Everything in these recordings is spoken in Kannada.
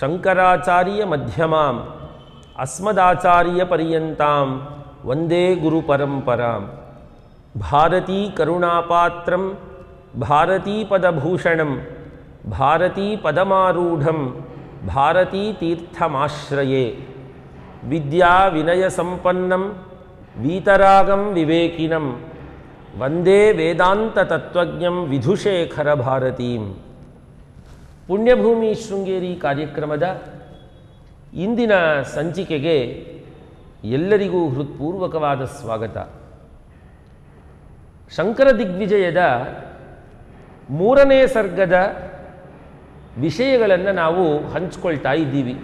शङ्कराचार्यमध्यमाम् अस्मदाचार्यपर्यन्तां वंदे गुरुपरम्परां भारतीकरुणापात्रं भारतीपदभूषणं भारतीपदमारूढं भारतीतीर्थमाश्रये विद्याविनयसम्पन्नं विवेकिनम वंदे वंदे विधुशेखर भारती ಪುಣ್ಯಭೂಮಿ ಶೃಂಗೇರಿ ಕಾರ್ಯಕ್ರಮದ ಇಂದಿನ ಸಂಚಿಕೆಗೆ ಎಲ್ಲರಿಗೂ ಹೃತ್ಪೂರ್ವಕವಾದ ಸ್ವಾಗತ. ಶಂಕರ ದಿಗ್ವಿಜಯದ ಮೂರನೇ ಸರ್ಗದ ವಿಷಯಗಳನ್ನು ನಾವು ಹಂಚ್ಕೊಳ್ತಾ ಇದ್ದೀವಿ.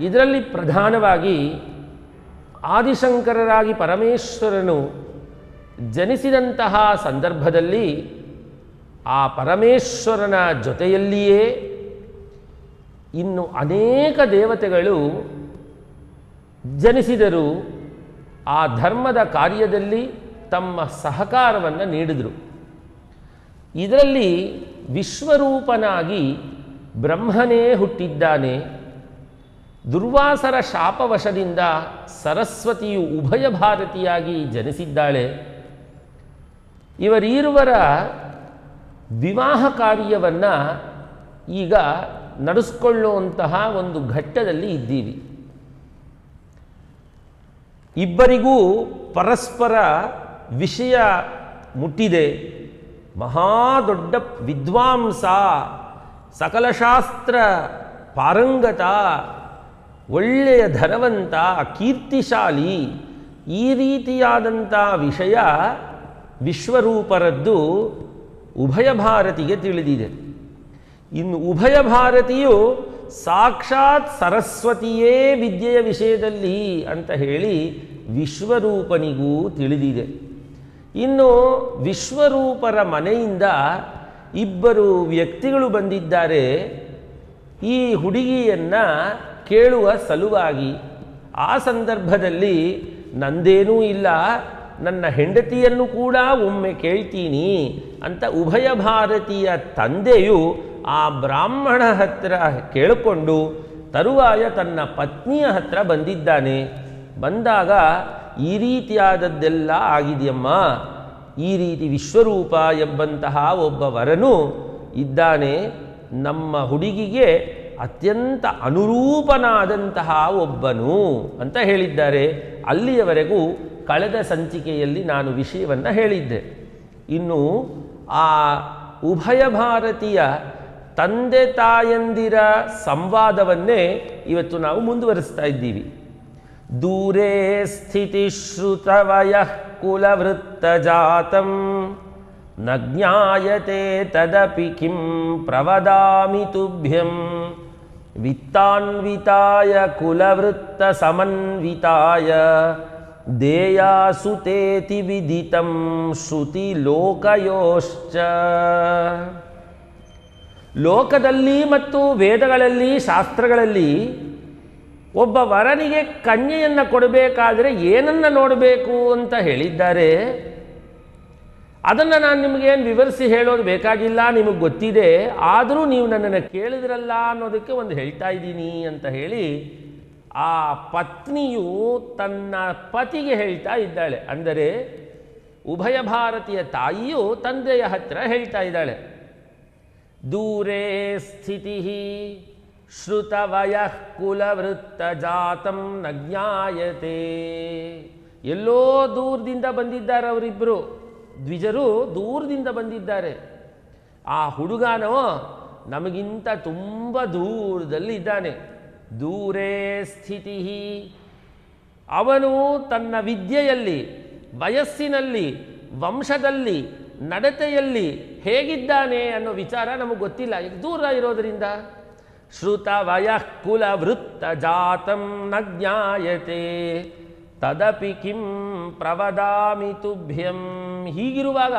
ಇದರಲ್ಲಿ ಪ್ರಧಾನವಾಗಿ ಆದಿಶಂಕರರಾಗಿ ಪರಮೇಶ್ವರನು ಜನಿಸಿದಂತಹ ಸಂದರ್ಭದಲ್ಲಿ ಆ ಪರಮೇಶ್ವರನ ಜೊತೆಯಲ್ಲಿಯೇ ಇನ್ನು ಅನೇಕ ದೇವತೆಗಳು ಜನಿಸಿದರು. ಆ ಧರ್ಮದ ಕಾರ್ಯದಲ್ಲಿ ತಮ್ಮ ಸಹಕಾರವನ್ನು ನೀಡಿದರು. ಇದರಲ್ಲಿ ವಿಶ್ವರೂಪನಾಗಿ ಬ್ರಹ್ಮನೇ ಹುಟ್ಟಿದ್ದಾನೆ. ದುರ್ವಾಸರ ಶಾಪವಶದಿಂದ ಸರಸ್ವತಿಯು ಉಭಯ ಭಾರತಿಯಾಗಿ ಜನಿಸಿದ್ದಾಳೆ. ಇವರೀರುವರ ವಿವಾಹ ಕಾರ್ಯವನ್ನು ಈಗ ನಡೆಸ್ಕೊಳ್ಳುವಂತಹ ಒಂದು ಘಟ್ಟದಲ್ಲಿ ಇದ್ದೀವಿ. ಇಬ್ಬರಿಗೂ ಪರಸ್ಪರ ವಿಷಯ ಮುಟ್ಟಿದೆ. ಮಹಾ ದೊಡ್ಡ ವಿದ್ವಾಂಸ, ಸಕಲಶಾಸ್ತ್ರ ಪಾರಂಗತ, ಒಳ್ಳೆಯ ಧನವಂತ, ಕೀರ್ತಿಶಾಲಿ, ಈ ರೀತಿಯಾದಂಥ ವಿಷಯ ವಿಶ್ವರೂಪರದ್ದು ಉಭಯ ಭಾರತಿಗೆ ತಿಳಿದಿದೆ. ಇನ್ನು ಉಭಯ ಭಾರತಿಯು ಸಾಕ್ಷಾತ್ ಸರಸ್ವತಿಯೇ ವಿದ್ಯೆಯ ವಿಷಯದಲ್ಲಿ ಅಂತ ಹೇಳಿ ವಿಶ್ವರೂಪನಿಗೂ ತಿಳಿದಿದೆ. ಇನ್ನು ವಿಶ್ವರೂಪರ ಮನೆಯಿಂದ ಇಬ್ಬರು ವ್ಯಕ್ತಿಗಳು ಬಂದಿದ್ದಾರೆ. ಈ ಹುಡುಗಿಯನ್ನು ಕೇಳುವ ಸಲುವಾಗಿ ಆ ಸಂದರ್ಭದಲ್ಲಿ ನಂದೇನೂ ಇಲ್ಲ, ನನ್ನ ಹೆಂಡತಿಯನ್ನು ಕೂಡ ಒಮ್ಮೆ ಕೇಳ್ತೀನಿ ಅಂತ ಉಭಯ ಭಾರತೀಯ ತಂದೆಯು ಆ ಬ್ರಾಹ್ಮಣ ಹತ್ರ ಕೇಳಿಕೊಂಡು ತರುವಾಯ ತನ್ನ ಪತ್ನಿಯ ಹತ್ರ ಬಂದಿದ್ದಾನೆ. ಬಂದಾಗ ಈ ರೀತಿಯಾದದ್ದೆಲ್ಲ ಆಗಿದೆಯಮ್ಮ. ಈ ರೀತಿ ವಿಶ್ವರೂಪ ಎಂಬಂತಹ ಒಬ್ಬ ವರನು ಇದ್ದಾನೆ. ನಮ್ಮ ಹುಡುಗಿಗೆ ಅತ್ಯಂತ ಅನುರೂಪನಾದಂತಹ ಒಬ್ಬನು ಅಂತ ಹೇಳಿದ್ದಾರೆ. ಅಲ್ಲಿಯವರೆಗೂ ಕಳೆದ ಸಂಚಿಕೆಯಲ್ಲಿ ನಾನು ವಿಷಯವನ್ನು ಹೇಳಿದ್ದೆ. ಇನ್ನು ಆ ಉಭಯ ಭಾರತೀಯ ತಂದೆ ತಾಯಂದಿರ ಸಂವಾದವನ್ನೇ ಇವತ್ತು ನಾವು ಮುಂದುವರಿಸ್ತಾ ಇದ್ದೀವಿ ದೂರೇ ಸ್ಥಿತಿಶ್ರುತವಯ ಕುಲವೃತ್ತಜಾತಂ ನ ಜ್ಞಾಯತೆ ತದಪಿ ಕಿಂ ಪ್ರವದಾಮಿ ತುಭ್ಯಂ ವಿತ್ತಾನ್ವಿತಾಯ ಕುಲವೃತ್ತ ಸಮನ್ವಿತಾಯ ದೇಯಾಸುತೇತಿ ವಿದಿತಂ ಶ್ರುತಿ ಲೋಕಯೋಶ್ಚ. ಲೋಕದಲ್ಲಿ ಮತ್ತು ವೇದಗಳಲ್ಲಿ, ಶಾಸ್ತ್ರಗಳಲ್ಲಿ ಒಬ್ಬ ವರನಿಗೆ ಕನ್ಯೆಯನ್ನು ಕೊಡಬೇಕಾದರೆ ಏನನ್ನು ನೋಡಬೇಕು ಅಂತ ಹೇಳಿದ್ದಾರೆ. ಅದನ್ನು ನಾನು ನಿಮಗೇನು ವಿವರಿಸಿ ಹೇಳೋದು ಬೇಕಾಗಿಲ್ಲ, ನಿಮಗೆ ಗೊತ್ತಿದೆ. ಆದರೂ ನೀವು ನನ್ನನ್ನು ಕೇಳಿದ್ರಲ್ಲ ಅನ್ನೋದಕ್ಕೆ ಒಂದು ಹೇಳ್ತಾ ಇದ್ದೀನಿ ಅಂತ ಹೇಳಿ ಆ ಪತ್ನಿಯು ತನ್ನ ಪತಿಗೆ ಹೇಳ್ತಾ ಇದ್ದಾಳೆ. ಅಂದರೆ ಉಭಯ ಭಾರತೀಯ ತಾಯಿಯು ತಂದೆಯ ಹತ್ರ ಹೇಳ್ತಾ ಇದ್ದಾಳೆ. ದೂರೇ ಸ್ಥಿತಿ ಶ್ರುತವಯ ಕುಲವೃತ್ತ ಜಾತಂ ನ ಜ್ಞಾಯತೆ. ಎಲ್ಲೋ ದೂರದಿಂದ ಬಂದಿದ್ದಾರೆ ಅವರಿಬ್ಬರು ದ್ವಿಜರು ದೂರದಿಂದ ಬಂದಿದ್ದಾರೆ. ಆ ಹುಡುಗನೋ ನಮಗಿಂತ ತುಂಬ ದೂರದಲ್ಲಿ ಇದ್ದಾನೆ ದೂರೇ ಸ್ಥಿತಿ. ಅವನು ತನ್ನ ವಿದ್ಯೆಯಲ್ಲಿ, ವಯಸ್ಸಿನಲ್ಲಿ, ವಂಶದಲ್ಲಿ, ನಡತೆಯಲ್ಲಿ ಹೇಗಿದ್ದಾನೆ ಅನ್ನೋ ವಿಚಾರ ನಮಗೆ ಗೊತ್ತಿಲ್ಲ. ಈಗ ದೂರ ಇರೋದರಿಂದ ಶ್ರುತವಯಃ ಕುಲವೃತ್ತ ಜಾತಂ ನ ಜ್ಞಾಯತೆ. ತದಪಿ ಕಿಂ ಪ್ರವದಾಮಿ ತುಭ್ಯಂ ಹೀಗಿರುವಾಗ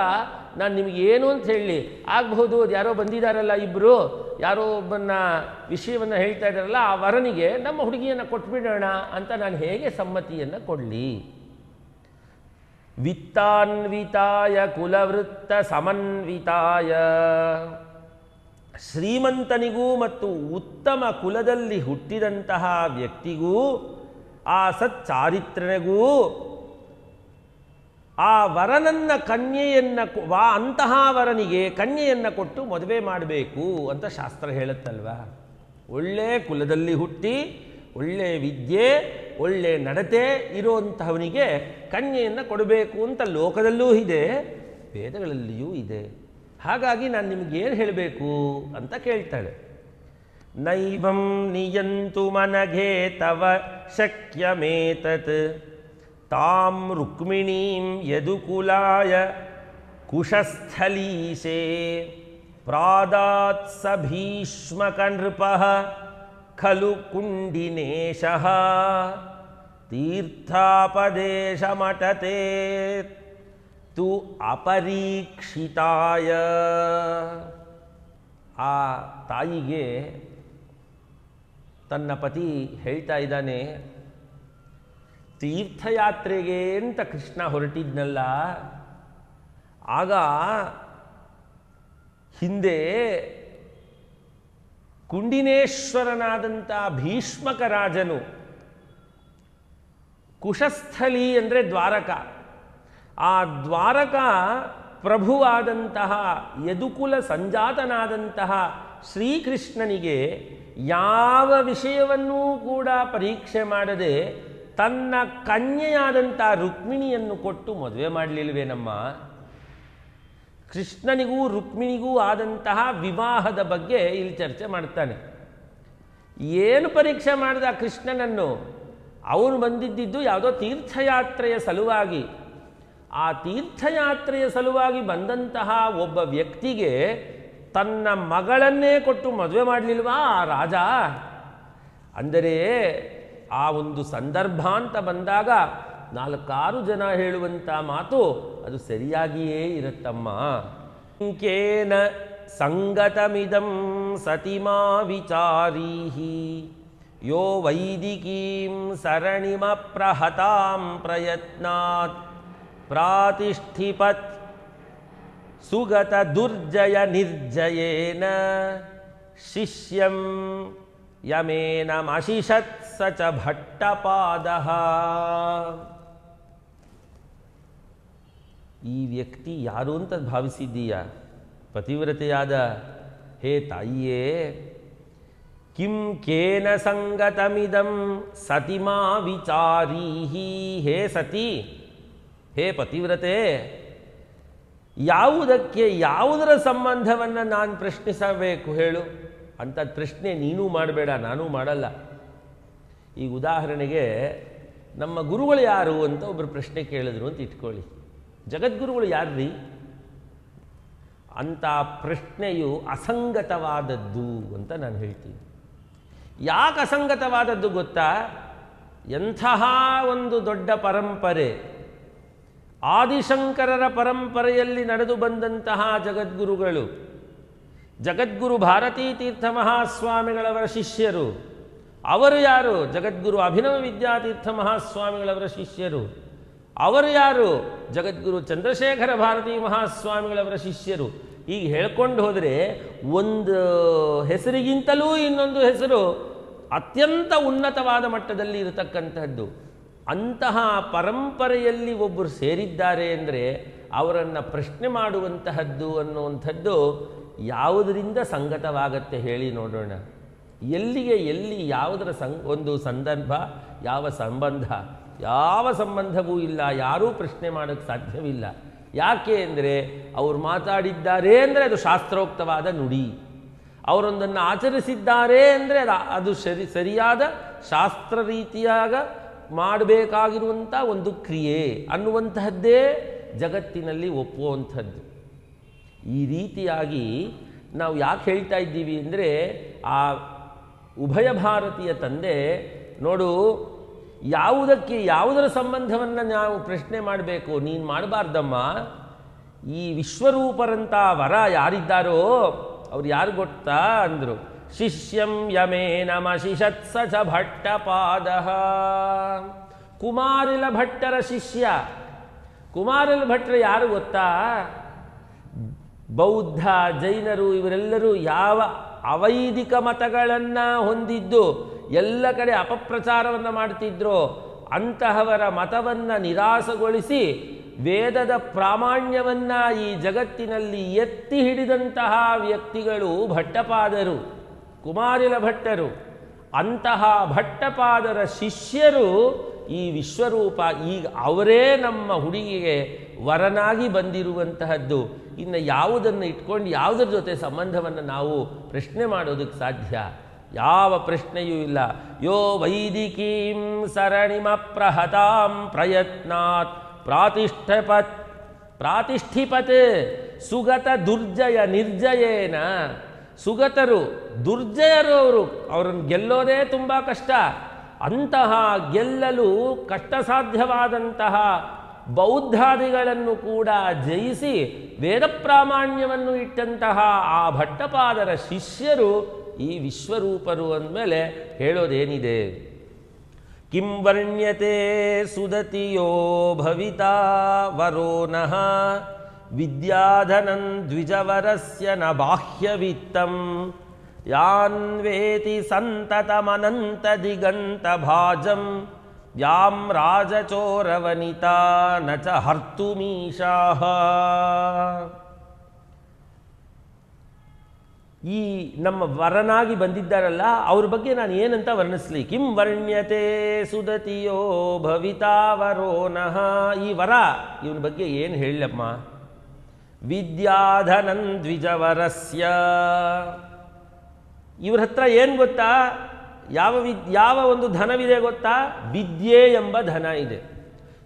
ನಾನು ನಿಮಗೆ ಏನು ಅಂತ ಹೇಳಿ. ಆಗಬಹುದು, ಅದು ಯಾರೋ ಬಂದಿದ್ದಾರಲ್ಲ ಇಬ್ಬರು ಯಾರೋ ಒಬ್ಬನ ವಿಷಯವನ್ನು ಹೇಳ್ತಾ ಇದ್ದಾರಲ್ಲ ಆ ವರನಿಗೆ ನಮ್ಮ ಹುಡುಗಿಯನ್ನು ಕೊಟ್ಬಿಡೋಣ ಅಂತ ನಾನು ಹೇಗೆ ಸಮ್ಮತಿಯನ್ನು ಕೊಡಲಿ? ವಿತ್ತಾನ್ವಿತಾಯ ಕುಲವೃತ್ತ ಸಮನ್ವಿತಾಯ. ಶ್ರೀಮಂತನಿಗೂ ಮತ್ತು ಉತ್ತಮ ಕುಲದಲ್ಲಿ ಹುಟ್ಟಿದಂತಹ ವ್ಯಕ್ತಿಗೂ, ಆ ಸಚ್ಚಾರಿತ್ರನಿಗೂ ಆ ವರನನ್ನ ಕನ್ಯೆಯನ್ನ ವಾ ಅಂತಹ ವರನಿಗೆ ಕನ್ಯೆಯನ್ನ ಕೊಟ್ಟು ಮದುವೆ ಮಾಡಬೇಕು ಅಂತ ಶಾಸ್ತ್ರ ಹೇಳುತ್ತಲ್ವಾ? ಒಳ್ಳೆ ಕುಲದಲ್ಲಿ ಹುಟ್ಟಿ, ಒಳ್ಳೆ ವಿದ್ಯೆ, ಒಳ್ಳೆ ನಡತೆ ಇರುವಂತಹವನಿಗೆ ಕನ್ಯೆಯನ್ನು ಕೊಡಬೇಕು ಅಂತ ಲೋಕದಲ್ಲೂ ಇದೆ, ವೇದಗಳಲ್ಲಿಯೂ ಇದೆ. ಹಾಗಾಗಿ ನಾನು ನಿಮಗೇನು ಹೇಳಬೇಕು ಅಂತ ಕೇಳ್ತಾಳೆ. ನೈವಂ ನಿಯಂತು ಮನಗೆ ತವ ಶಕ್ಯಮೇತತ್. ತಾಂ ರುಕ್ಮಿಣೀಂ ಯದುಕುಲಾಯ ಕುಶಸ್ಥಲೀಶೆ ಪ್ರಾದಾತ್ ಸ ಭೀಷ್ಮಕ ನೃಪಃ ಖಲು ಕುಂಡಿನೇಶಃ ತೀರ್ಥಾಪದೇಶಮಟತೆ ತು ಅಪರೀಕ್ಷಿತಾಯ ಆ ತಾಯಿಗೆ ತನ್ನ ಪತಿ ಹೇಳ್ತಾ ಇದ್ದಾನೆ ತೀರ್ಥಯಾತ್ರೆಗೆ ಅಂತ ಕೃಷ್ಣ ಹೊರಟಿದ್ನಲ್ಲ, ಆಗ ಹಿಂದೆ ಕುಂಡಿನೇಶ್ವರನಾದಂಥ ಭೀಷ್ಮಕ ರಾಜನು ಕುಶಸ್ಥಲಿ ಅಂದರೆ ದ್ವಾರಕ. ಆ ದ್ವಾರಕ ಪ್ರಭುವಾದಂತಹ, ಯದುಕುಲ ಸಂಜಾತನಾದಂತಹ ಶ್ರೀಕೃಷ್ಣನಿಗೆ ಯಾವ ವಿಷಯವನ್ನೂ ಕೂಡ ಪರೀಕ್ಷೆ ಮಾಡದೆ ತನ್ನ ಕನ್ಯೆಯಾದಂಥ ರುಕ್ಮಿಣಿಯನ್ನು ಕೊಟ್ಟು ಮದುವೆ ಮಾಡಲಿಲ್ವೇನಮ್ಮ? ಕೃಷ್ಣನಿಗೂ ರುಕ್ಮಿಣಿಗೂ ಆದಂತಹ ವಿವಾಹದ ಬಗ್ಗೆ ಇಲ್ಲಿ ಚರ್ಚೆ ಮಾಡ್ತಾನೆ. ಏನು ಪರೀಕ್ಷೆ ಮಾಡಿದ ಕೃಷ್ಣನನ್ನು? ಅವನು ಬಂದಿದ್ದಿದ್ದು ಯಾವುದೋ ತೀರ್ಥಯಾತ್ರೆಯ ಸಲುವಾಗಿ. ಆ ತೀರ್ಥಯಾತ್ರೆಯ ಸಲುವಾಗಿ ಬಂದಂತಹ ಒಬ್ಬ ವ್ಯಕ್ತಿಗೆ ತನ್ನ ಮಗಳನ್ನೇ ಕೊಟ್ಟು ಮದುವೆ ಮಾಡಲಿಲ್ವಾ ಆ ರಾಜ? ಅಂದರೆ ಆ ಒಂದು ಸಂದರ್ಭ ಅಂತ ಬಂದಾಗ ನಾಲ್ಕಾರು ಜನ ಹೇಳುವಂಥ ಮಾತು ಅದು ಸರಿಯಾಗಿಯೇ ಇರುತ್ತಮ್ಮ ಕೇನ ಸಂಗತಮಿದಂ ಸತಿಮಾ ವಿಚಾರೀಹಿ ಯೋ ವೈದಿಕೀಂ ಸರಣಿಮ ಪ್ರಹತಾಂ ಪ್ರಯತ್ನಾತ್ ಪ್ರಾತಿಷ್ಠಿಪತ್ ಸುಗತ ದುರ್ಜಯ ನಿರ್ಜಯೇನ ಶಿಷ್ಯಂ ಯಮೇನ ಮಶಿಷತ್ ಸ ಚ ಭಟ್ಟಪಾದ. ಈ ವ್ಯಕ್ತಿ ಯಾರು ಅಂತ ಭಾವಿಸಿದ್ದೀಯ? ಪತಿವ್ರತೆಯಾದ, ಹೇ ತಾಯಿಯೇ, ಕಿಂ ಕೇನ ಸಂಗತಮಿದಂ ಸತಿಮಾ ವಿಚಾರೀಹಿ. ಹೇ ಸತಿ, ಹೇ ಪತಿವ್ರತೆ, ಯಾವುದಕ್ಕೆ ಯಾವುದರ ಸಂಬಂಧವನ್ನು ನಾನು ಪ್ರಶ್ನಿಸಬೇಕು ಹೇಳು? ಅಂತ ಪ್ರಶ್ನೆ ನೀನೂ ಮಾಡಬೇಡ, ನಾನೂ ಮಾಡಲ್ಲ. ಈಗ ಉದಾಹರಣೆಗೆ ನಮ್ಮ ಗುರುಗಳು ಯಾರು ಅಂತ ಒಬ್ಬರು ಪ್ರಶ್ನೆ ಕೇಳಿದ್ರು ಅಂತ ಇಟ್ಕೊಳ್ಳಿ. ಜಗದ್ಗುರುಗಳು ಯಾರ್ರಿ? ಅಂಥ ಪ್ರಶ್ನೆಯು ಅಸಂಗತವಾದದ್ದು ಅಂತ ನಾನು ಹೇಳ್ತೀನಿ. ಯಾಕೆ ಅಸಂಗತವಾದದ್ದು ಗೊತ್ತಾ? ಎಂತಹ ಒಂದು ದೊಡ್ಡ ಪರಂಪರೆ, ಆದಿಶಂಕರರ ಪರಂಪರೆಯಲ್ಲಿ ನಡೆದು ಬಂದಂತಹ ಜಗದ್ಗುರುಗಳು, ಜಗದ್ಗುರು ಭಾರತೀ ತೀರ್ಥ ಮಹಾಸ್ವಾಮಿಗಳವರ ಶಿಷ್ಯರು ಅವರು ಯಾರು? ಜಗದ್ಗುರು ಅಭಿನವ ವಿದ್ಯಾತೀರ್ಥ ಮಹಾಸ್ವಾಮಿಗಳವರ ಶಿಷ್ಯರು. ಅವರು ಯಾರು? ಜಗದ್ಗುರು ಚಂದ್ರಶೇಖರ ಭಾರತೀ ಮಹಾಸ್ವಾಮಿಗಳವರ ಶಿಷ್ಯರು. ಈಗ ಹೇಳ್ಕೊಂಡು ಹೋದರೆ ಒಂದು ಹೆಸರಿಗಿಂತಲೂ ಇನ್ನೊಂದು ಹೆಸರು ಅತ್ಯಂತ ಉನ್ನತವಾದ ಮಟ್ಟದಲ್ಲಿ ಇರತಕ್ಕಂತಹದ್ದು. ಅಂತಹ ಪರಂಪರೆಯಲ್ಲಿ ಒಬ್ಬರು ಸೇರಿದ್ದಾರೆ ಅಂದರೆ ಅವರನ್ನು ಪ್ರಶ್ನೆ ಮಾಡುವಂತಹದ್ದು ಅನ್ನುವಂಥದ್ದು ಯಾವುದರಿಂದ ಸಂಗತವಾಗತ್ತೆ ಹೇಳಿ ನೋಡೋಣ. ಎಲ್ಲಿಗೆ ಎಲ್ಲಿ ಯಾವುದರ ಸಂ, ಒಂದು ಸಂದರ್ಭ, ಯಾವ ಸಂಬಂಧ, ಯಾವ ಸಂಬಂಧವೂ ಇಲ್ಲ, ಯಾರೂ ಪ್ರಶ್ನೆ ಮಾಡೋಕ್ಕೆ ಸಾಧ್ಯವಿಲ್ಲ. ಯಾಕೆ ಅಂದರೆ ಅವರು ಮಾತಾಡಿದ್ದಾರೆ ಅಂದರೆ ಅದು ಶಾಸ್ತ್ರೋಕ್ತವಾದ ನುಡಿ. ಅವರೊಂದನ್ನು ಆಚರಿಸಿದ್ದಾರೆ ಅಂದರೆ ಅದು ಅದು ಸರಿ, ಸರಿಯಾದ ಶಾಸ್ತ್ರ ರೀತಿಯಾಗ ಮಾಡಬೇಕಾಗಿರುವಂಥ ಒಂದು ಕ್ರಿಯೆ ಅನ್ನುವಂತಹದ್ದೇ ಜಗತ್ತಿನಲ್ಲಿ ಒಪ್ಪುವಂಥದ್ದು. ಈ ರೀತಿಯಾಗಿ ನಾವು ಯಾಕೆ ಹೇಳ್ತಾ ಇದ್ದೀವಿ ಅಂದರೆ ಆ ಉಭಯ ಭಾರತೀಯ ತಂದೆ, ನೋಡು, ಯಾವುದಕ್ಕೆ ಯಾವುದರ ಸಂಬಂಧವನ್ನು ನಾವು ಪ್ರಶ್ನೆ ಮಾಡಬೇಕು, ನೀನು ಮಾಡಬಾರ್ದಮ್ಮ. ಈ ವಿಶ್ವರೂಪರಂಥ ವರ ಯಾರಿದ್ದಾರೋ, ಅವ್ರು ಯಾರು ಗೊತ್ತಾ ಅಂದರು. ಶಿಷ್ಯಂ ಯಮೇ ನಮ ಶಿಷತ್ಸ ಚ ಭಟ್ಟಪಾದ ಕುಮಾರಿಲ ಭಟ್ಟರ ಶಿಷ್ಯ. ಕುಮಾರಿಲ ಭಟ್ಟರ ಯಾರು ಗೊತ್ತಾ? ಬೌದ್ಧ, ಜೈನರು, ಇವರೆಲ್ಲರೂ ಯಾವ ಅವೈದಿಕ ಮತಗಳನ್ನು ಹೊಂದಿದ್ದು ಎಲ್ಲ ಕಡೆ ಅಪಪ್ರಚಾರವನ್ನು ಮಾಡ್ತಿದ್ರು, ಅಂತಹವರ ಮತವನ್ನು ನಿರಾಸಗೊಳಿಸಿ ವೇದದ ಪ್ರಾಮಾಣ್ಯವನ್ನು ಈ ಜಗತ್ತಿನಲ್ಲಿ ಎತ್ತಿ ಹಿಡಿದಂತಹ ವ್ಯಕ್ತಿಗಳು ಭಟ್ಟಪಾದರು, ಕುಮಾರಿಲ ಭಟ್ಟರು. ಅಂತಹ ಭಟ್ಟಪಾದರ ಶಿಷ್ಯರು ಈ ವಿಶ್ವರೂಪ ಈಗ ಅವರೇ ನಮ್ಮ ಹುಡುಗಿಗೆ ವರನಾಗಿ ಬಂದಿರುವಂತಹದ್ದು. ಇನ್ನು ಯಾವುದನ್ನು ಇಟ್ಕೊಂಡು ಯಾವುದರ ಜೊತೆ ಸಂಬಂಧವನ್ನು ನಾವು ಪ್ರಶ್ನೆ ಮಾಡೋದಕ್ಕೆ ಸಾಧ್ಯ? ಯಾವ ಪ್ರಶ್ನೆಯೂ ಇಲ್ಲ. ಯೋ ವೈದಿಕೀಂ ಸರಣಿಮ ಪ್ರಹತಾಂ ಪ್ರಯತ್ನಾತ್ ಪ್ರಾತಿಷ್ಠಪತ್ ಪ್ರಾತಿಷ್ಠಿಪತ್ ಸುಗತ ದುರ್ಜಯ ನಿರ್ಜಯೇನ. ಸುಗತರು ದುರ್ಜಯರು ಅವರು ಅವರನ್ನು ಗೆಲ್ಲೋದೇ ತುಂಬ ಕಷ್ಟ. ಅಂತಹ ಗೆಲ್ಲಲು ಕಷ್ಟ ಸಾಧ್ಯವಾದಂತಹ ಬೌದ್ಧಾದಿಗಳನ್ನು ಕೂಡ ಜಯಿಸಿ ವೇದ ಪ್ರಾಮಾಣ್ಯವನ್ನು ಇಟ್ಟಂತಹ ಆ ಭಟ್ಟಪಾದರ ಶಿಷ್ಯರು ಈ ವಿಶ್ವರೂಪರು ಅಂದಮೇಲೆ ಹೇಳೋದೇನಿದೆ? ಕಿಂ ವರ್ಣ್ಯತೆ ಸುದತಿಯೋ ಭವಿತಾ ವರೋ ನಃ ವಿದ್ಯಾಧನಂ ದ್ವಿಜವರಸ್ಯ ನ ಬಾಹ್ಯವಿತ್ತಂ ಯಾನ್ವೇತಿ ಸಂತತಮನಂತ ದಿಗಂತ ಭಾಜಂ, ಯಾಂ ರಾಜಚೋರವನಿತಾ ನ ಚ ಹರ್ತುಮೀಶಾಹ. ಈ ನಮ್ಮ ವರನಾಗಿ ಬಂದಿದ್ದಾರಲ್ಲ, ಅವ್ರ ಬಗ್ಗೆ ನಾನು ಏನಂತ ವರ್ಣಿಸ್ಲಿ? ಕಿಂ ವರ್ಣ್ಯತೆ ಸುದತಿಯೋ ಭವಿತಾ ವರೋ ನಃ ಈ ವರ, ಇವನ ಬಗ್ಗೆ ಏನು ಹೇಳಮ್ಮ ವಿದ್ಯಾಧನಂ ದ್ವಿಜವರಸ್ಯ ಇವ್ರ ಹತ್ರ ಏನು ಗೊತ್ತಾ? ಯಾವ ವಿದ್, ಯಾವ ಒಂದು ಧನವಿದೆ ಗೊತ್ತಾ? ವಿದ್ಯೆ ಎಂಬ ಧನ ಇದೆ.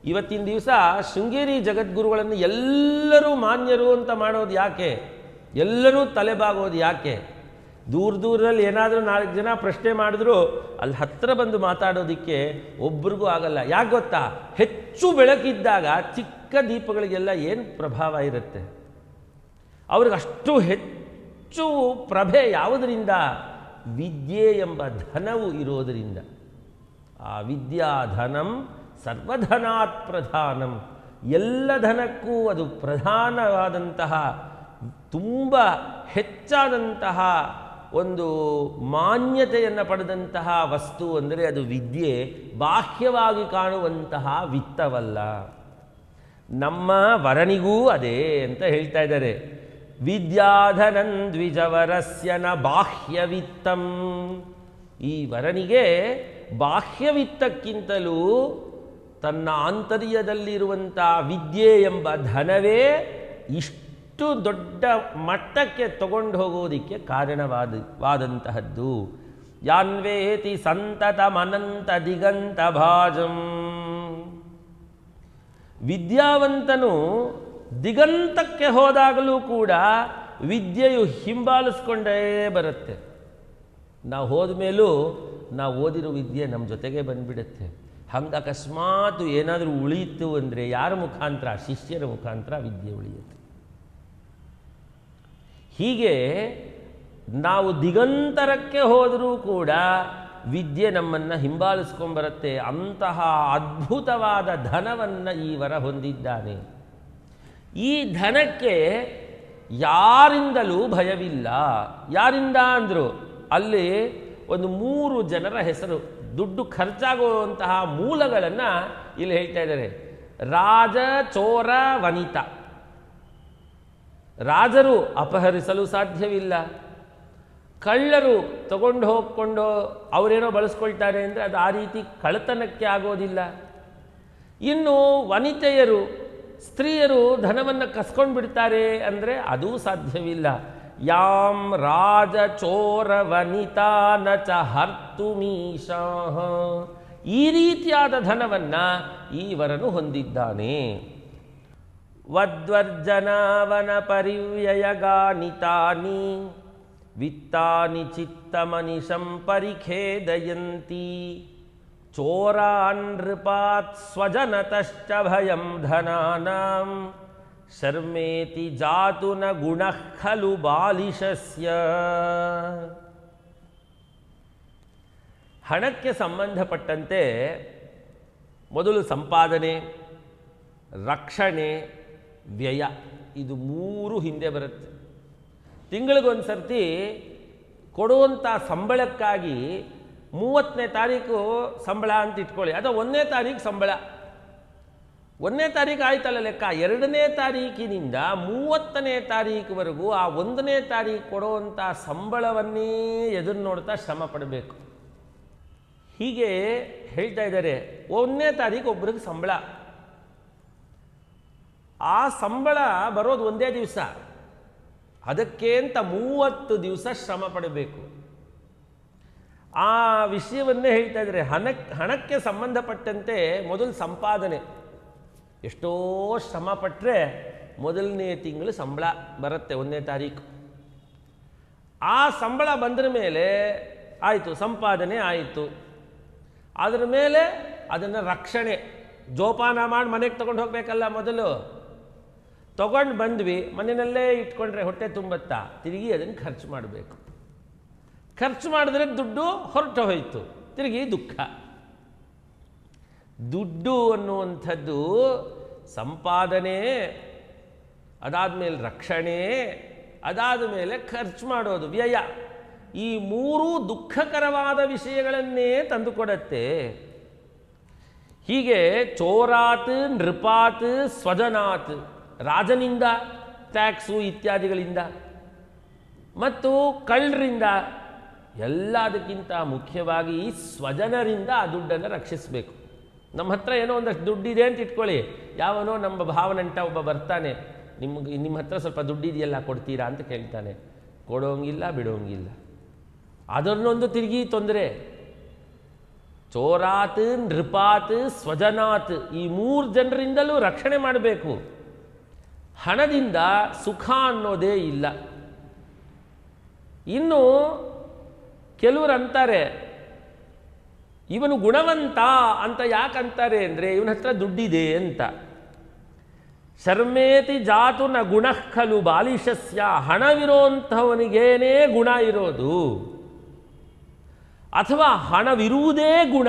ಇವತ್ತಿನ ದಿವಸ ಶೃಂಗೇರಿ ಜಗದ್ಗುರುಗಳನ್ನು ಎಲ್ಲರೂ ಮಾನ್ಯರು ಅಂತ ಮಾಡೋದು ಯಾಕೆ? ಎಲ್ಲರೂ ತಲೆಬಾಗೋದು ಯಾಕೆ? ದೂರ ದೂರದಲ್ಲಿ ಏನಾದರೂ ನಾಲ್ಕು ಜನ ಪ್ರಶ್ನೆ ಮಾಡಿದ್ರು, ಅಲ್ಲಿ ಹತ್ತಿರ ಬಂದು ಮಾತಾಡೋದಕ್ಕೆ ಒಬ್ರಿಗೂ ಆಗಲ್ಲ. ಯಾಕೆ ಗೊತ್ತಾ? ಹೆಚ್ಚು ಬೆಳಕಿದ್ದಾಗ ಚಿಕ್ಕ ದೀಪಗಳಿಗೆಲ್ಲ ಏನು ಪ್ರಭಾವ ಇರುತ್ತೆ? ಅವ್ರಿಗೆ ಅಷ್ಟು ಹೆಚ್ಚು ಪ್ರಭೆ ಯಾವುದರಿಂದ? ವಿದ್ಯೆ ಎಂಬ ಧನವು ಇರೋದರಿಂದ. ಆ ವಿದ್ಯಾಧನಂ ಸರ್ವಧನಾತ್ ಪ್ರಧಾನಂ. ಎಲ್ಲ ಧನಕ್ಕೂ ಅದು ಪ್ರಧಾನವಾದಂತಹ, ತುಂಬ ಹೆಚ್ಚಾದಂತಹ ಒಂದು ಮಾನ್ಯತೆಯನ್ನು ಪಡೆದಂತಹ ವಸ್ತು ಅಂದರೆ ಅದು ವಿದ್ಯೆ, ಬಾಹ್ಯವಾಗಿ ಕಾಣುವಂತಹ ವಿತ್ತವಲ್ಲ. ನಮ್ಮ ವರನಿಗೂ ಅದೇ ಅಂತ ಹೇಳ್ತಾ ಇದ್ದಾರೆ. ವಿದ್ಯಾಧನನ್ ದ್ವಿಜವರಸ್ಯನ ಬಾಹ್ಯವಿತ್ತಂ. ಈ ವರನಿಗೆ ಬಾಹ್ಯವಿತ್ತಕ್ಕಿಂತಲೂ ತನ್ನ ಆಂತರ್ಯದಲ್ಲಿರುವಂಥ ವಿದ್ಯೆ ಎಂಬ ಧನವೇ ಇಷ್ಟು ದೊಡ್ಡ ಮಟ್ಟಕ್ಕೆ ತಗೊಂಡು ಹೋಗೋದಕ್ಕೆ ಕಾರಣವಾದ, ವಾದಂತಹದ್ದು. ಯಾನ್ವೇತಿ ಸಂತತಮನಂತ ದಿಗಂತ ಭಾಜಂ ವಿದ್ಯಾವಂತನು ದಿಗಂತಕ್ಕೆ ಹೋದಾಗಲೂ ಕೂಡ ವಿದ್ಯೆಯು ಹಿಂಬಾಲಿಸ್ಕೊಂಡೇ ಬರುತ್ತೆ. ನಾವು ಹೋದ ಮೇಲೂ ನಾವು ಓದಿರೋ ವಿದ್ಯೆ ನಮ್ಮ ಜೊತೆಗೆ ಬಂದ್ಬಿಡುತ್ತೆ. ಹಂಗೆ ಅಕಸ್ಮಾತ್ ಏನಾದರೂ ಉಳಿಯಿತು ಅಂದರೆ ಯಾರ ಮುಖಾಂತರ? ಶಿಷ್ಯರ ಮುಖಾಂತರ ವಿದ್ಯೆ ಉಳಿಯುತ್ತೆ. ಹೀಗೆ ನಾವು ದಿಗಂತರಕ್ಕೆ ಹೋದರೂ ಕೂಡ ವಿದ್ಯೆ ನಮ್ಮನ್ನು ಹಿಂಬಾಲಿಸ್ಕೊಂಬರುತ್ತೆ ಅಂತಹ ಅದ್ಭುತವಾದ ಧನವನ್ನು ಈ ವರ ಹೊಂದಿದ್ದಾನೆ. ಈ ಧನಕ್ಕೆ ಯಾರಿಂದಲೂ ಭಯವಿಲ್ಲ. ಯಾರಿಂದ ಅಂದರು? ಅಲ್ಲಿ ಒಂದು ಮೂರು ಜನರ ಹೆಸರು, ದುಡ್ಡು ಖರ್ಚಾಗುವಂತಹ ಮೂಲಗಳನ್ನು ಇಲ್ಲಿ ಹೇಳ್ತಾ ಇದ್ದಾರೆ. ರಾಜ, ಚೋರ, ವನಿತ. ರಾಜರು ಅಪಹರಿಸಲು ಸಾಧ್ಯವಿಲ್ಲ. ಕಳ್ಳರು ತಗೊಂಡು ಹೋಗ್ಕೊಂಡು ಅವರೇನೋ ಬಳಸ್ಕೊಳ್ತಾರೆ ಅಂದರೆ ಅದು ಆ ರೀತಿ ಕಳತನಕ್ಕೆ ಆಗೋದಿಲ್ಲ. ಇನ್ನು ವನಿತೆಯರು ಸ್ತ್ರೀಯರು ಧನವನ್ನು ಕಸ್ಕೊಂಡು ಬಿಡ್ತಾರೆ ಅಂದರೆ ಅದೂ ಸಾಧ್ಯವಿಲ್ಲ. ಯಾಂ ರಾಜ ಚೋರ ವನಿತಾ ನ ಚ ಹರ್ತುಮೀಶಾಹ ಈ ರೀತಿಯಾದ ಧನವನ್ನು ಈವರನು ವರನು ಹೊಂದಿದ್ದಾನೆ. ವದ್ವರ್ಜನಾವನ ಪರಿವ್ಯಯಗಾನಿತಾನಿ ವಿತ್ತಾನಿ ಚಿತ್ತಮನಿಶಂ ಪರಿಖೇದಯಂತಿ ಚೋರಾನ್ ನೃಪಾತ್ ಸ್ವಜನತಶ್ಚ ಭಯಂ ಧನಾನಾಂ ಶರ್ಮೇತಿ ಜಾತು ನ ಗುಣಃ ಖಲು ಬಾಲಿಶಸ್ಯ ಹಣಕ್ಕೆ ಸಂಬಂಧಪಟ್ಟಂತೆ ಮೊದಲು ಸಂಪಾದನೆ, ರಕ್ಷಣೆ, ವ್ಯಯ, ಇದು ಮೂರು ಹಿಂದೆ ಬರುತ್ತೆ. ತಿಂಗಳಿಗೊಂದು ಸರ್ತಿ ಕೊಡುವಂಥ ಸಂಬಳಕ್ಕಾಗಿ ಮೂವತ್ತನೇ ತಾರೀಕು ಸಂಬಳ ಅಂತ ಇಟ್ಕೊಳ್ಳಿ. ಅಥವಾ ಒಂದನೇ ತಾರೀಕು ಸಂಬಳ. ಒಂದನೇ ತಾರೀಕು ಆಯ್ತಲ್ಲ ಲೆಕ್ಕ. ಎರಡನೇ ತಾರೀಕಿನಿಂದ ಮೂವತ್ತನೇ ತಾರೀಕುವರೆಗೂ ಆ ಒಂದನೇ ತಾರೀಕು ಕೊಡುವಂಥ ಸಂಬಳವನ್ನೇ ಎದುರು ನೋಡ್ತಾ ಶ್ರಮ ಪಡಬೇಕು. ಹೀಗೆ ಹೇಳ್ತಾ ಇದ್ದಾರೆ. ಒಂದನೇ ತಾರೀಕು ಒಬ್ರಿಗೆ ಸಂಬಳ. ಆ ಸಂಬಳ ಬರೋದು ಒಂದೇ ದಿವಸ. ಅದಕ್ಕೆ ಅಂತ ಮೂವತ್ತು ದಿವಸ ಶ್ರಮ ಪಡಬೇಕು. ಆ ವಿಷಯವನ್ನೇ ಹೇಳ್ತಾ ಇದ್ದಾರೆ. ಹಣಕ್ಕೆ ಹಣಕ್ಕೆ ಸಂಬಂಧಪಟ್ಟಂತೆ ಮೊದಲು ಸಂಪಾದನೆ. ಎಷ್ಟೋ ಶ್ರಮ ಪಟ್ಟರೆ ಮೊದಲನೇ ತಿಂಗಳು ಸಂಬಳ ಬರುತ್ತೆ ಒಂದನೇ ತಾರೀಕು. ಆ ಸಂಬಳ ಬಂದ್ರ ಮೇಲೆ ಆಯಿತು, ಸಂಪಾದನೆ ಆಯಿತು. ಅದರ ಮೇಲೆ ಅದನ್ನು ರಕ್ಷಣೆ, ಜೋಪಾನ ಮಾಡಿ ಮನೆಗೆ ತೊಗೊಂಡು ಹೋಗಬೇಕಲ್ಲ ಮೊದಲು. ತಗೊಂಡು ಬಂದ್ವಿ, ಮನೆಯಲ್ಲೇ ಇಟ್ಕೊಂಡ್ರೆ ಹೊಟ್ಟೆ ತುಂಬತ್ತಾ, ತಿರುಗಿ ಅದನ್ನು ಖರ್ಚು ಮಾಡಬೇಕು. ಖರ್ಚು ಮಾಡಿದ್ರೆ ದುಡ್ಡು ಹೊರಟು ಹೋಯಿತು. ತಿರುಗಿ ದುಃಖ. ದುಡ್ಡು ಅನ್ನುವಂಥದ್ದು ಸಂಪಾದನೆ, ಅದಾದ ಮೇಲೆ ರಕ್ಷಣೆ, ಅದಾದ ಮೇಲೆ ಖರ್ಚು ಮಾಡೋದು, ವ್ಯಯ. ಈ ಮೂರೂ ದುಃಖಕರವಾದ ವಿಷಯಗಳನ್ನೇ ತಂದುಕೊಡತ್ತೆ. ಹೀಗೆ ಚೋರಾತ್, ನೃಪಾತ್, ಸ್ವಜನಾತ್, ರಾಜನಿಂದ, ಟ್ಯಾಕ್ಸು ಇತ್ಯಾದಿಗಳಿಂದ, ಮತ್ತು ಕಳ್ಳರಿಂದ ಎಲ್ಲದಕ್ಕಿಂತ ಮುಖ್ಯವಾಗಿ ಈ ಸ್ವಜನರಿಂದ ಆ ದುಡ್ಡನ್ನು ರಕ್ಷಿಸಬೇಕು. ನಮ್ಮ ಹತ್ರ ಏನೋ ಒಂದಷ್ಟು ದುಡ್ಡಿದೆ ಅಂತ ಇಟ್ಕೊಳ್ಳಿ. ಯಾವನೋ ನಮ್ಮ ಭಾವನಂಟ ಒಬ್ಬ ಬರ್ತಾನೆ, ನಿಮ್ಗೆ ನಿಮ್ಮ ಹತ್ರ ಸ್ವಲ್ಪ ದುಡ್ಡಿದೆಯಲ್ಲ ಕೊಡ್ತೀರಾ ಅಂತ ಕೇಳ್ತಾನೆ. ಕೊಡೋಂಗಿಲ್ಲ, ಬಿಡೋಂಗಿಲ್ಲ. ಅದನ್ನೊಂದು ತಿರುಗಿ ತೊಂದರೆ. ಚೋರಾತ್, ನೃಪಾತ್, ಸ್ವಜನಾತ್ ಈ ಮೂರು ಜನರಿಂದಲೂ ರಕ್ಷಣೆ ಮಾಡಬೇಕು. ಹಣದಿಂದ ಸುಖ ಅನ್ನೋದೇ ಇಲ್ಲ. ಇನ್ನು ಕೆಲವರು ಅಂತಾರೆ, ಇವನು ಗುಣವಂತ ಅಂತ ಯಾಕಂತಾರೆ ಅಂದರೆ ಇವನ ಹತ್ರ ದುಡ್ಡಿದೆ ಅಂತ. ಶರ್ಮೇತಿ ಜಾತು ನ ಗುಣಃ ಖಲು ಬಾಲಿಶಸ್ಯ, ಹಣವಿರೋಂಥವನಿಗೇನೇ ಗುಣ ಇರೋದು. ಅಥವಾ ಹಣವಿರುವುದೇ ಗುಣ.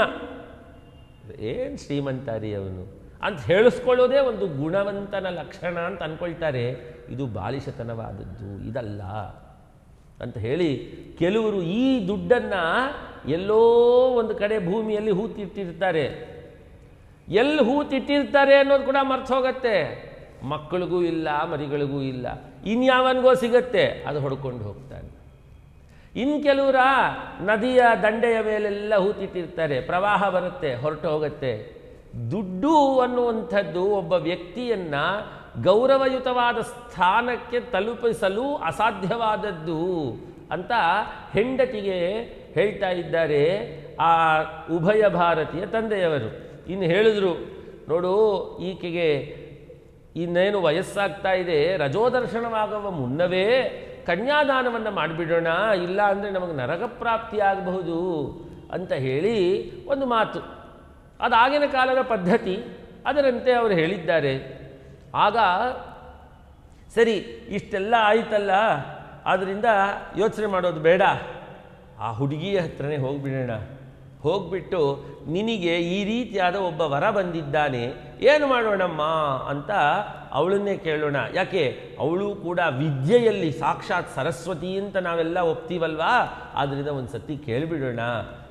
ಏನು ಶ್ರೀಮಂತಾರಿ ಅವನು? ಅಂತ ಹೇಳಿಸ್ಕೊಳ್ಳೋದೇ ಒಂದು ಗುಣವಂತನ ಲಕ್ಷಣ ಅಂತ ಅಂದ್ಕೊಳ್ತಾರೆ ಇದು ಬಾಲಿಶತನವಾದದ್ದು, ಇದಲ್ಲ. ಅಂತ ಹೇಳಿ ಕೆಲವರು ಈ ದುಡ್ಡನ್ನು ಎಲ್ಲೋ ಒಂದು ಕಡೆ ಭೂಮಿಯಲ್ಲಿ ಹೂತಿಟ್ಟಿರ್ತಾರೆ. ಎಲ್ಲಿ ಹೂತಿಟ್ಟಿರ್ತಾರೆ ಅನ್ನೋದು ಕೂಡ ಮರ್ತು ಹೋಗತ್ತೆ. ಮಕ್ಕಳಿಗೂ ಇಲ್ಲ, ಮರಿಗಳಿಗೂ ಇಲ್ಲ. ಇನ್ಯಾವನಿಗೋ ಸಿಗತ್ತೆ, ಅದು ಹೊಡ್ಕೊಂಡು ಹೋಗ್ತಾನೆ. ಇನ್ನು ಕೆಲವರ ನದಿಯ ದಂಡೆಯ ಮೇಲೆಲ್ಲ ಹೂತಿಟ್ಟಿರ್ತಾರೆ, ಪ್ರವಾಹ ಬರುತ್ತೆ, ಹೊರಟು ಹೋಗುತ್ತೆ. ದುಡ್ಡು ಅನ್ನುವಂಥದ್ದು ಒಬ್ಬ ವ್ಯಕ್ತಿಯನ್ನ ಗೌರವಯುತವಾದ ಸ್ಥಾನಕ್ಕೆ ತಲುಪಿಸಲು ಅಸಾಧ್ಯವಾದದ್ದು ಅಂತ ಹೆಂಡತಿಗೆ ಹೇಳ್ತಾ ಇದ್ದಾರೆ ಆ ಉಭಯ ಭಾರತೀಯ ತಂದೆಯವರು. ಇನ್ನು ಹೇಳಿದ್ರು, ನೋಡು, ಈಕೆಗೆ ಇನ್ನೇನು ವಯಸ್ಸಾಗ್ತಾ ಇದೆ, ರಜೋದರ್ಶನವಾಗುವ ಮುನ್ನವೇ ಕನ್ಯಾದಾನವನ್ನು ಮಾಡಿಬಿಡೋಣ, ಇಲ್ಲ ಅಂದರೆ ನಮಗೆ ನರಕ ಪ್ರಾಪ್ತಿಯಾಗಬಹುದು ಅಂತ ಹೇಳಿ ಒಂದು ಮಾತು. ಅದಾಗಿನ ಕಾಲದ ಪದ್ಧತಿ ಅದರಂತೆ ಅವರು ಹೇಳಿದ್ದಾರೆ. ಆಗ, ಸರಿ, ಇಷ್ಟೆಲ್ಲ ಆಯಿತಲ್ಲ ಆದ್ದರಿಂದ ಯೋಚನೆ ಮಾಡೋದು ಬೇಡ. ಆ ಹುಡುಗಿಯ ಹತ್ರನೇ ಹೋಗಿಬಿಡೋಣ. ಹೋಗ್ಬಿಟ್ಟು, ನಿನಗೆ ಈ ರೀತಿಯಾದ ಒಬ್ಬ ವರ ಬಂದಿದ್ದಾನೆ, ಏನು ಮಾಡೋಣಮ್ಮ ಅಂತ ಅವಳನ್ನೇ ಕೇಳೋಣ. ಯಾಕೆ? ಅವಳು ಕೂಡ ವಿದ್ಯೆಯಲ್ಲಿ ಸಾಕ್ಷಾತ್ ಸರಸ್ವತಿ ಅಂತ ನಾವೆಲ್ಲ ಒಪ್ತೀವಲ್ವಾ? ಆದ್ದರಿಂದ ಒಂದು ಸತಿ ಕೇಳಿಬಿಡೋಣ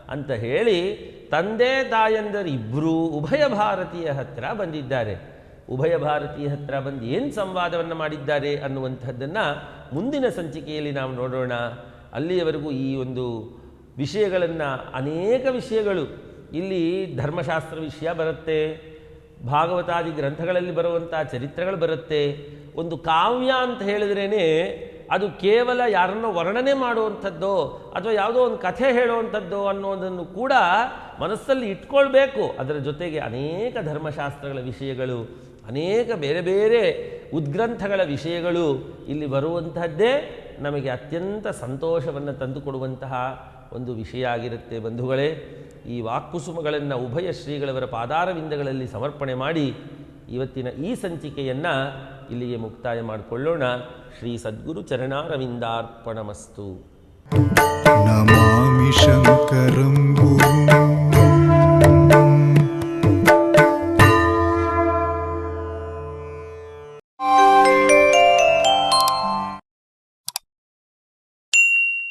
ಅಂತ ಹೇಳಿ, ತಂದೆ ತಾಯಂದರಿಬ್ಬರೂ ಉಭಯ ಭಾರತೀಯ ಹತ್ರ ಬಂದಿದ್ದಾರೆ. ಉಭಯ ಭಾರತೀಯ ಹತ್ರ ಬಂದು ಏನು ಸಂವಾದವನ್ನು ಮಾಡಿದ್ದಾರೆ ಅನ್ನುವಂಥದ್ದನ್ನು ಮುಂದಿನ ಸಂಚಿಕೆಯಲ್ಲಿ ನಾವು ನೋಡೋಣ. ಅಲ್ಲಿಯವರೆಗೂ ಈ ಒಂದು ವಿಷಯಗಳನ್ನು ಅನೇಕ ವಿಷಯಗಳು. ಇಲ್ಲಿ ಧರ್ಮಶಾಸ್ತ್ರ ವಿಷಯ ಬರುತ್ತೆ, ಭಾಗವತಾದಿ ಗ್ರಂಥಗಳಲ್ಲಿ ಬರುವಂಥ ಚರಿತ್ರೆಗಳು ಬರುತ್ತೆ. ಒಂದು ಕಾವ್ಯ ಅಂತ ಹೇಳಿದ್ರೇ ಅದು ಕೇವಲ ಯಾರನ್ನೋ ವರ್ಣನೆ ಮಾಡುವಂಥದ್ದೋ ಅಥವಾ ಯಾವುದೋ ಒಂದು ಕಥೆ ಹೇಳುವಂಥದ್ದೋ ಅನ್ನೋದನ್ನು ಕೂಡ ಮನಸ್ಸಲ್ಲಿ ಇಟ್ಕೊಳ್ಬೇಕು. ಅದರ ಜೊತೆಗೆ ಅನೇಕ ಧರ್ಮಶಾಸ್ತ್ರಗಳ ವಿಷಯಗಳು, ಅನೇಕ ಬೇರೆ ಬೇರೆ ಉದ್ಗ್ರಂಥಗಳ ವಿಷಯಗಳು ಇಲ್ಲಿ ಬರುವಂತಹದ್ದೇ ನಮಗೆ ಅತ್ಯಂತ ಸಂತೋಷವನ್ನು ತಂದುಕೊಡುವಂತಹ ಒಂದು ವಿಷಯ ಆಗಿರುತ್ತೆ ಬಂಧುಗಳೇ. ಈ ವಾಕ್ಕುಸುಮಗಳನ್ನು ಉಭಯ ಶ್ರೀಗಳವರ ಪಾದಾರವಿಂದಗಳಲ್ಲಿ ಸಮರ್ಪಣೆ ಮಾಡಿ ಇವತ್ತಿನ ಈ ಸಂಚಿಕೆಯನ್ನು ಇಲ್ಲಿಗೆ ಮುಕ್ತಾಯ ಮಾಡಿಕೊಳ್ಳೋಣ. ಶ್ರೀ ಸದ್ಗುರು ಚರಣಾರವಿಂದಾರ್ಪಣಮಸ್ತು. ನಮಾಮಿ ಶಂಕರಂ